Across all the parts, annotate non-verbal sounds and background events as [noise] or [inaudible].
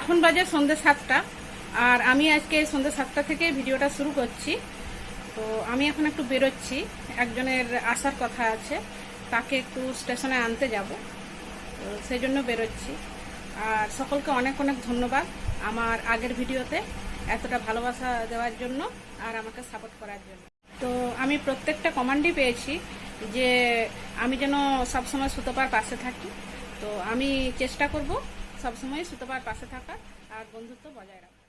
এখন বাজে সন্ধ্যে সাতটা। আর আমি আজকে সন্ধ্যে সাতটা থেকে ভিডিওটা শুরু করছি। তো আমি এখন একটু বেরোচ্ছি। একজনের আসার কথা আছে। তাকে একটু স্টেশনে আনতে যাব। তো সেই জন্য বেরোচ্ছি। আর সকলকে অনেক অনেক ধন্যবাদ আমার আগের ভিডিওতে এতটা ভালোবাসা দেওয়ার জন্য আর আমাকে সাপোর্ট করার জন্য। তো আমি প্রত্যেকটা কমান্ডই পেয়েছি যে আমি যেন সবসময় সুতোপার পাশে থাকি। তো আমি চেষ্টা করব সবসময় সুতোপার পাশে থাকা আর বন্ধুত্ব বজায় রাখা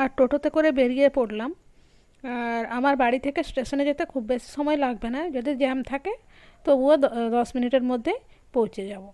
আর টোটোতে করে বেরিয়ে পড়লাম। আর আমার বাড়ি থেকে স্টেশনে যেতে খুব বেশি সময় লাগবে না। যদি জ্যাম থাকে, তবুও দশ মিনিটের মধ্যে পৌঁছে যাব।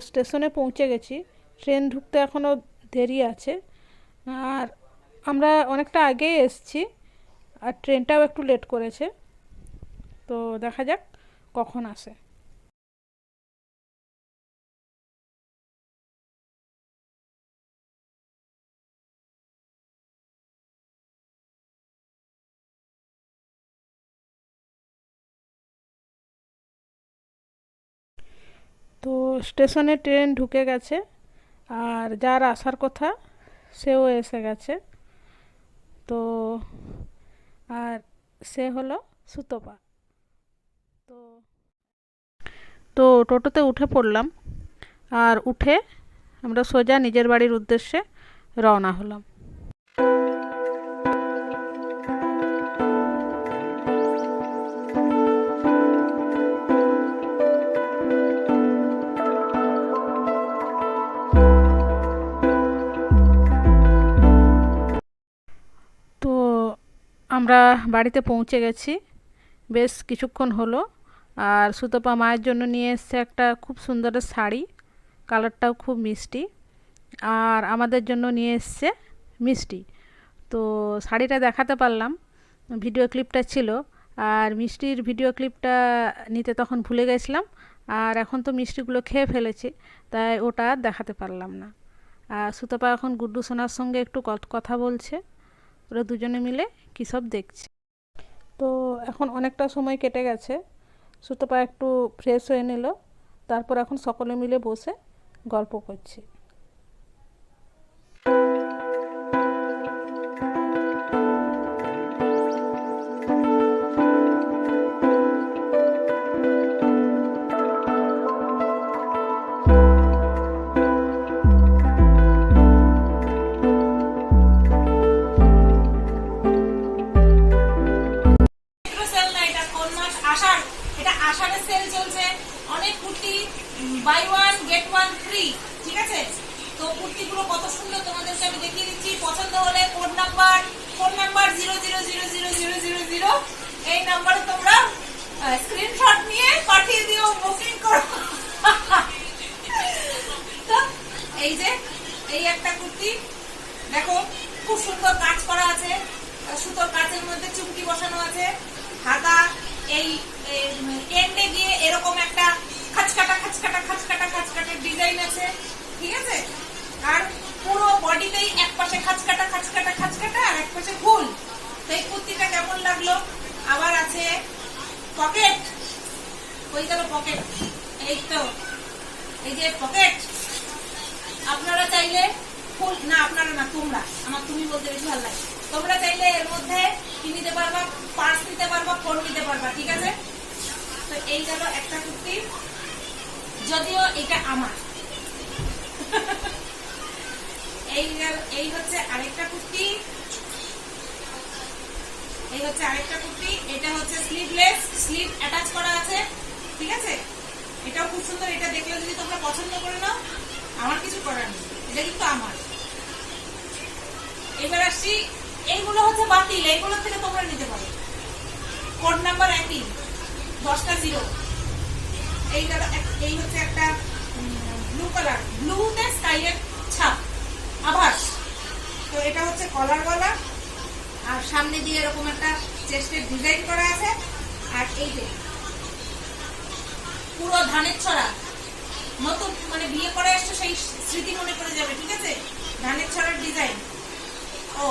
স্টেশনে পৌঁছে গেছি। ট্রেন ঢুকতে এখনও দেরি আছে। আর আমরা অনেকটা আগেই এসছি আর ট্রেনটাও একটু লেট করেছে। তো দেখা যাক কখন আসে। তো স্টেশনে ট্রেন ঢুকে গেছে আর যার আসার কথা সেও এসে গেছে। তো আর সে হলো সুতপা। তো তো টোটোতে উঠে পড়লাম আর উঠে আমরা সোজা নিজের বাড়ির উদ্দেশ্যে রওনা হলাম। আমরা বাড়িতে পৌঁছে গেছি। বেশ কিছুক্ষণ হলো আর সুতপা মায়ের জন্য নিয়ে এসছে একটা খুব সুন্দর শাড়ি, কালারটাও খুব মিষ্টি আর আমাদের জন্য নিয়ে এসছে মিষ্টি। তো শাড়িটা দেখাতে পারলাম, ভিডিও ক্লিপটা ছিল আর মিষ্টির ভিডিও ক্লিপটা নিতে তখন ভুলে গেছিলাম আর এখন তো মিষ্টিগুলো খেয়ে ফেলেছি, তাই ওটা দেখাতে পারলাম না। আর সুতপা এখন গুড্ডু সোনার সঙ্গে একটু কথা বলছে। ওরা দুজনে মিলে কী সব দেখছে। তো এখন অনেকটা সময় কেটে গেছে। সুতপা একটু ফ্রেশ হয়ে নিল। তারপর এখন সকলে মিলে বসে গল্প করছি। এটা আষাঢ়ের সেল চলছে। অনেক kurti buy one get one free ঠিক আছে? তো কুর্তিগুলো কত সুন্দর তোমাদেরকে আমি দেখিয়ে দিচ্ছি। পছন্দ হলে code number phone number zero zero zero zero zero zero zero এই নাম্বারে তোমরা স্ক্রিনশট নিয়ে পাঠিয়ে দিও বুকিং করো তো এই যে এই একটা কুর্তি দেখো খুব সুন্দর কাজ করা আছে সুতোর কাজের মধ্যে চুমকি বসানো আছে হাতা এই এন্ডে গিয়ে এরকম একটা খাচকাটা খাচকাটা খাচকাটা খাচকাটা ডিজাইন আছে ঠিক আছে আর পুরো বডিতেই এক পাশে খাচকাটা খাচকাটা খাচকাটা আর এক পাশে ফুল তো এই কুর্তিটা কেমন লাগল আবার আছে পকেট ওই গেল পকেট এই তো এই যে পকেট আপনারা চাইলে ফুল না আপনারা না তোমরা আমার তুমি বলতে বেশি ভালো লাগে। তোমরা চাইলে এর মধ্যে কি নিতে পারবা? পার্স নিতে পারবা ফোন নিতে পারবা, ঠিক আছে? তো এই গেল একটা কুর্তি। যদিও এটা আমার। এই এই হচ্ছে আরেকটা কুর্তি। এই হচ্ছে আরেকটা কুর্তি। এটা হচ্ছে স্লিভলেস স্লিভ অ্যাটাচ করা আছে, ঠিক আছে? এটাও খুব সুন্দর, এটা দেখলে যদি তোমরা পছন্দ করে নাও, আমার কিছু করার নেই। এটা কিন্তু আমার। এবার আসছি, এইগুলো হচ্ছে বাতিল, এইগুলো থেকে তোমরা নিতে পারো। কোড নাম্বার একই, দশটা জিরো। এইটা এই হচ্ছে একটা ব্লু কালার ব্লুতে স্কাইয়ের ছাপ, আভাস। তো এটা হচ্ছে কলার গলা, আর সামনে দিয়ে এরকম একটা চেস্টের ডিজাইন করা আছে, আর এই যে, পুরো ধানের ছড়া। নতুন মানে বিয়ে করে এসছো, সেই স্মৃতি মনে করে যাবে, ঠিক আছে? ধানের ছড়ার ডিজাইন ও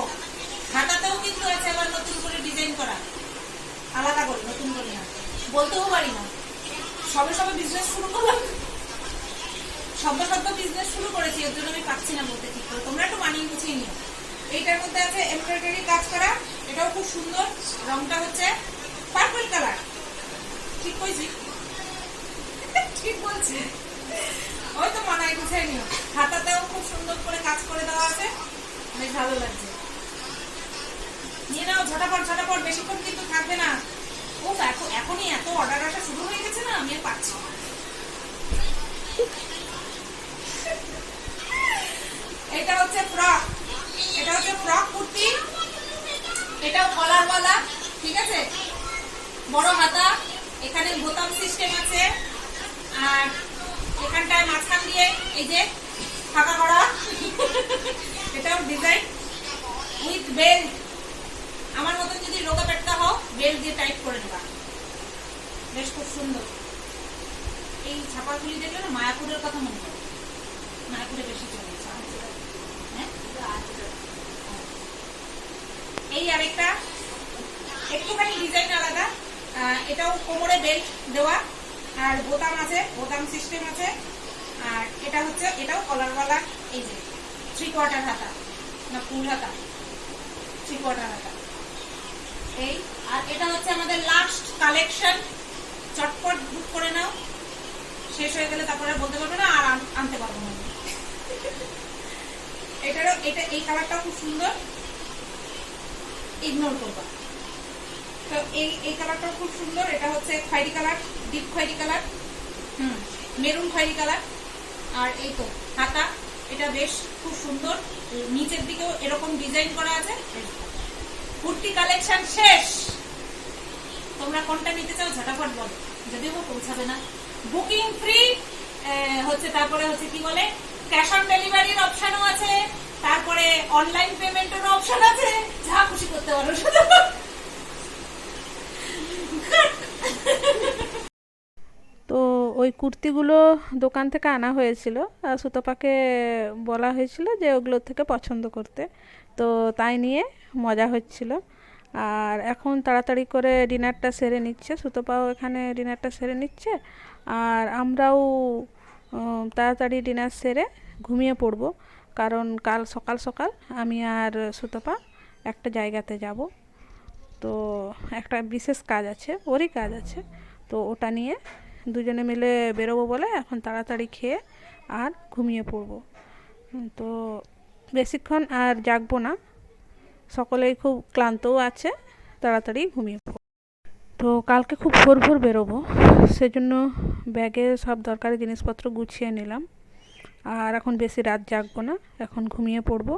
হাতাতেও কিন্তু আছে আবার নতুন করে ডিজাইন করা। আলাদা করে, নতুন করে না। বলতেও পারি না। সবে সবে বিজনেস শুরু করলাম। শব্দ শব্দ বিজনেস শুরু করেছি, এর জন্য আমি পাচ্ছি না বলতে ঠিক করে। তোমরা একটু মানিয়ে গুছিয়ে নিও। এইটার মধ্যে আছে এমব্রয়ডারি কাজ করা। এটাও খুব সুন্দর। রংটা হচ্ছে পার্পল কালার ঠিক কইছি? [laughs] ঠিক বলছি ওই তো মানায় গুছিয়ে নিও হাতাতেও খুব সুন্দর করে কাজ করে দেওয়া আছে বেশ ভালো লাগছে নিয়ে নাও ঝটাপট ঝটাপট বেশিক্ষণ কিন্তু থাকবে না ও এখন এখনই এত অর্ডার আসা শুরু হয়ে গেছে না, আমি পাচ্ছি এটা হচ্ছে ফ্রক এটা হচ্ছে ফ্রক কুর্তি। এটাও কলার বালা ঠিক আছে? বড় হাতা, এখানে বোতাম সিস্টেম আছে। আর এখানটায় মাঝখান দিয়ে এই যে ফাঁকা করা, এটাও ডিজাইন উইথ বেল্ট আমার মতন যদি রোগা পেটটা হও বেল্ট দিয়ে টাইট করে নেবা। বেশ খুব সুন্দর। এই ছাপাগুলি দেখলে না মায়াপুরের কথা মনে করে মায়াপুরে বেশি চলেছে হ্যাঁ? এই আরেকটা। একটুখানি ডিজাইন আলাদা। এটাও কোমরে বেল্ট দেওয়া। আর বোতাম আছে, বোতাম সিস্টেম আছে। আর এটা হচ্ছে, এটাও কলারওয়ালা এই যে থ্রি কোয়ার্টার হাতা না ফুল হাতা। থ্রি কোয়ার্টার হাতা। এই, আর এটা হচ্ছে আমাদের লাস্ট কালেকশন চটপট বুক করে নাও। শেষ হয়ে গেলে তারপরে বলতে পারবে না, আর আনতে পারব না। এটারও এটা এই কালারটাও খুব সুন্দর। ইগনোর করবা। তো এই এই কালারটাও খুব সুন্দর। এটা হচ্ছে খয়েরি কালার ডিপ খয়েরি কালার হুম, মেরুন খয়েরি কালার আর এই তো হাতা এটা বেশ খুব সুন্দর। নিচের দিকেও এরকম ডিজাইন করা আছে। কুর্তি কালেকশন শেষ। তোমরা কোনটা নিতে চাও ঝটাফট বলো। যদিও পৌঁছাবে না। বুকিং ফ্রি হচ্ছে তারপরে হচ্ছে কি বলে? ক্যাশ অন ডেলিভারির অপশনও আছে, তারপরে অনলাইন পেমেন্টের অপশন আছে। যা খুশি করতে পারো। শুধু তো ওই কুর্তিগুলো দোকান থেকে আনা হয়েছিল সুতপাকে বলা হয়েছিল যে ওগুলো থেকে পছন্দ করতে। তো তাই নিয়ে মজা হচ্ছিল। আর এখন তাড়াতাড়ি করে ডিনারটা সেরে নিচ্ছে। সুতপাও এখানে ডিনারটা সেরে নিচ্ছে। আর আমরাও তাড়াতাড়ি ডিনার সেরে ঘুমিয়ে পড়ব। কারণ কাল সকাল সকাল আমি আর সুতপা একটা জায়গাতে যাব। তো একটা বিশেষ কাজ আছে, ওরই কাজ আছে। তো ওটা নিয়ে দুজনে মিলে বেরোবো বলে এখন তাড়াতাড়ি খেয়ে আর ঘুমিয়ে পড়ব। তো বেশিক্ষণ আর জাগবো না। সকলেই খুব ক্লান্তও আছে, তাড়াতাড়ি ঘুমিয়ে পড়ো। তো কালকে খুব ভোর ভোর বেরোবো, সেজন্য ব্যাগে সব দরকারি জিনিসপত্র গুছিয়ে নিলাম। আর এখন বেশি রাত জাগবো না, এখন ঘুমিয়ে পড়ব।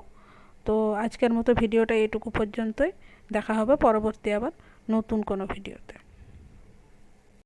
তো আজকের মতো ভিডিওটা এটুকু পর্যন্তই, দেখা হবে পরবর্তী আবার নতুন কোনো ভিডিওতে।